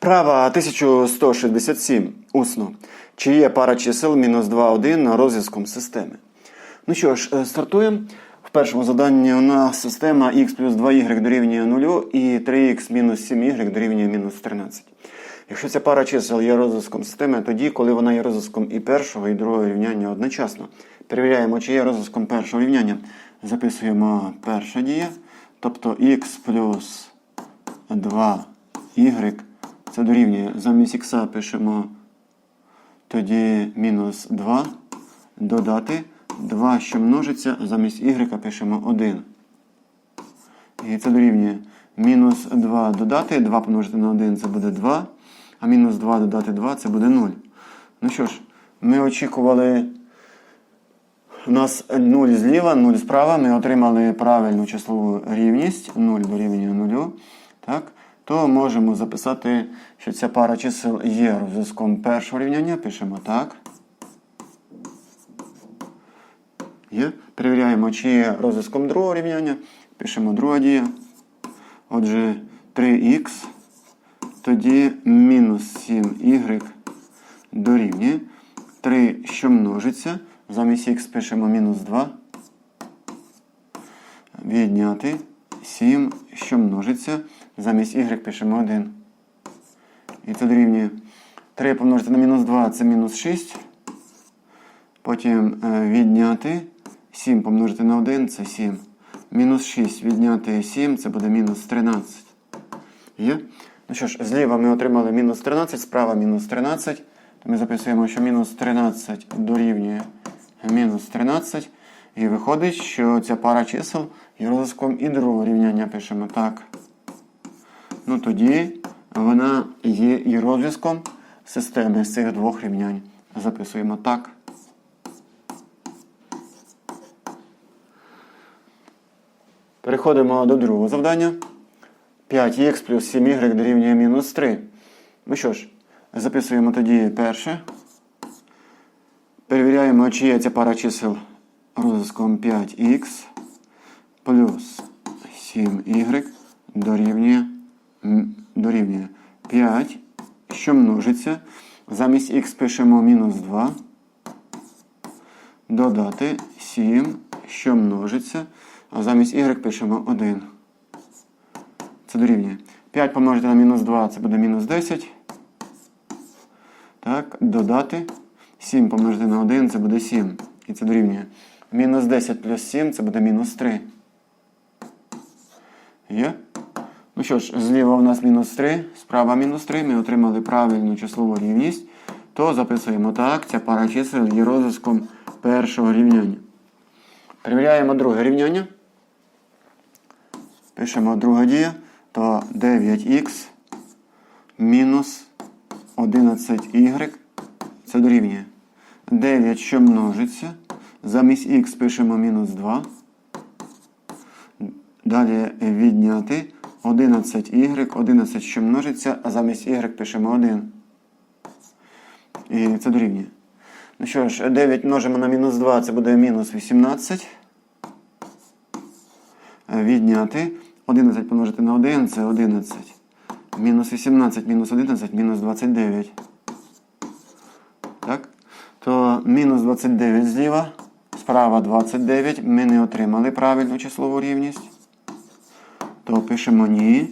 Вправа 1167. Усно. Чи є пара чисел мінус 2, 1 розв'язком системи? Ну що ж, е, стартуємо. В першому заданні у нас система x плюс 2y дорівнює 0 і 3x мінус 7y дорівнює мінус 13. Якщо ця пара чисел є розв'язком системи, тоді, коли вона є розв'язком і першого, і другого рівняння одночасно. Перевіряємо, чи є розв'язком першого рівняння. Записуємо перша дія, тобто x плюс 2y це дорівнює. Замість х пишемо тоді мінус 2 додати 2, що множиться, замість y пишемо 1. І це дорівнює мінус 2 додати, 2 помножити на 1 це буде 2, а мінус 2 додати 2 це буде 0. Ну що ж, ми очікували. У нас 0 зліва, 0 справа. Ми отримали правильну числову рівність 0 дорівнює 0. Так? То можемо записати, що ця пара чисел є розв'язком першого рівняння. Пишемо так. Є. Перевіряємо, чи є розв'язком другого рівняння. Пишемо друга дія. Отже, 3х. Тоді мінус 7y дорівнює 3, що множиться. Замість х пишемо мінус 2. Відняти 7, що множиться. Замість y пишемо 1. І це дорівнює 3 помножити на мінус 2 це мінус 6. Потім е, відняти 7 помножити на 1 це 7. Мінус 6 відняти 7 це буде мінус 13. Є? Ну що ж, зліва ми отримали мінус 13, справа мінус 13. То ми записуємо, що мінус 13 дорівнює мінус 13. І виходить, що ця пара чисел є розв'язком і другого рівняння пишемо так. Ну тоді вона є і розв'язком системи з цих двох рівнянь. Записуємо так. Переходимо до другого завдання. 5х плюс 7y дорівнює мінус 3. Ну що ж, записуємо тоді перше. Перевіряємо, чи є ця пара чисел розв'язком 5х плюс 7y дорівнює, дорівнює 5, що множиться. Замість х пишемо мінус 2. Додати 7, що множиться. А замість y пишемо 1. Це дорівнює. 5 помножити на мінус 2 це буде мінус 10. Так, додати. 7 помножити на 1 це буде 7. І це дорівнює. Мінус 10 плюс 7 це буде мінус 3. Є? Ну що ж, зліва у нас мінус 3, справа мінус 3. Ми отримали правильну числову рівність. То записуємо так. Ця пара чисел є розв'язком першого рівняння. Перевіряємо друге рівняння. Пишемо друга дія, то 9х мінус 11y це дорівнює. 9, що множиться. Замість х пишемо мінус 2. Далі відняти 11y, 11, що множиться, а замість y пишемо 1. І це дорівнює. Ну що ж, 9 множимо на мінус 2, це буде мінус 18. Відняти 11 помножити на 1 це 11. Мінус 18, мінус 11, мінус 29. Так? То мінус 29 зліва, справа 29. Ми не отримали правильну числову рівність. То пишемо ні.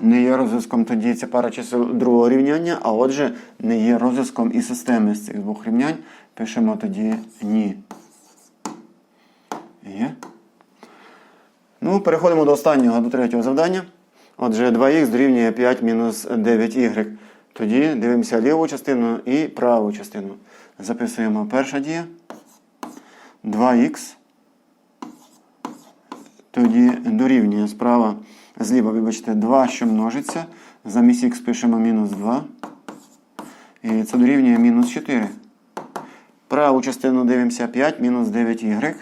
Не є розв'язком тоді ця пара чисел другого рівняння, а отже, не є розв'язком і системи з цих двох рівнянь. Пишемо тоді ні. Є. Ну, переходимо до останнього, до третього завдання. Отже, 2х дорівнює 5 мінус 9y. Тоді дивимося ліву частину і праву частину. Записуємо перша дія. 2х. Тоді дорівнює справа, зліва, вибачте, 2, що множиться. Замість х пишемо мінус 2. І це дорівнює мінус 4. Праву частину дивимося 5 мінус 9y.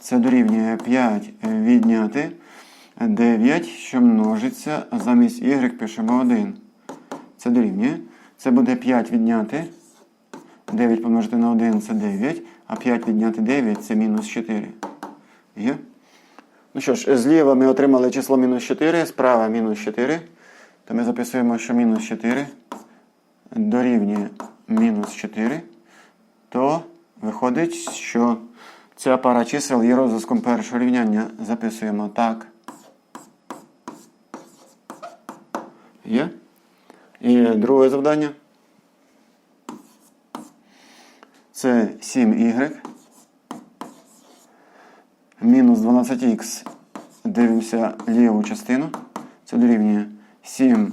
Це дорівнює 5 відняти 9, що множиться, замість y пишемо 1. Це дорівнює. Це буде 5 відняти. 9 помножити на 1 це 9, а 5 відняти 9 це мінус 4. Є? Ну що ж, зліва ми отримали число мінус 4, справа мінус 4. То ми записуємо, що мінус 4 дорівнює мінус 4. То виходить, що ця пара чисел є розв'язком першого рівняння. Записуємо так. Є? І друге завдання. Це 7y. Мінус 12х. Дивимося ліву частину. Це дорівнює 7,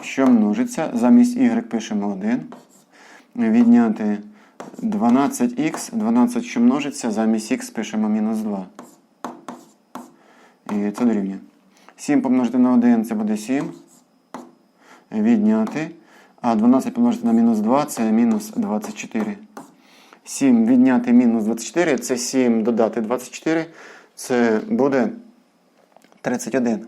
що множиться. Замість y пишемо 1. Відняти 12х. 12, що множиться, замість х пишемо мінус 2. І це дорівнює. 7 помножити на 1 це буде 7. Відняти. А 12 помножити на мінус 2 це мінус 24. 7 відняти мінус 24 це 7 додати 24. Це буде 31.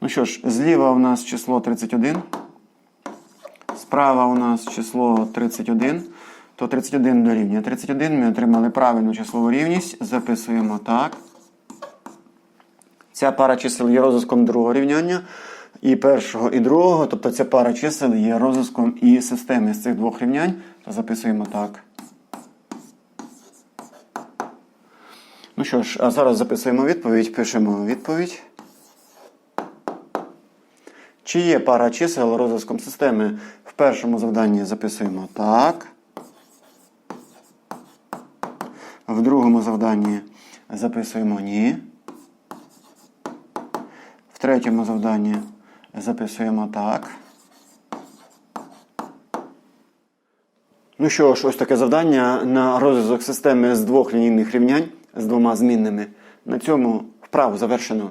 Ну що ж, зліва у нас число 31. Справа у нас число 31. То 31 дорівнює 31. Ми отримали правильну числову рівність. Записуємо так. Ця пара чисел є розв'язком другого рівняння. І першого, і другого. Тобто ця пара чисел є розв'язком і системи з цих двох рівнянь. То записуємо так. Ну що ж, а зараз записуємо відповідь. Пишемо відповідь. Чи є пара чисел розв'язком системи? В першому завданні записуємо так. В другому завданні записуємо ні. В третьому завданні записуємо так. Ну що ж, ось таке завдання на розв'язок системи з двох лінійних рівнянь з двома змінними. На цьому вправу завершено.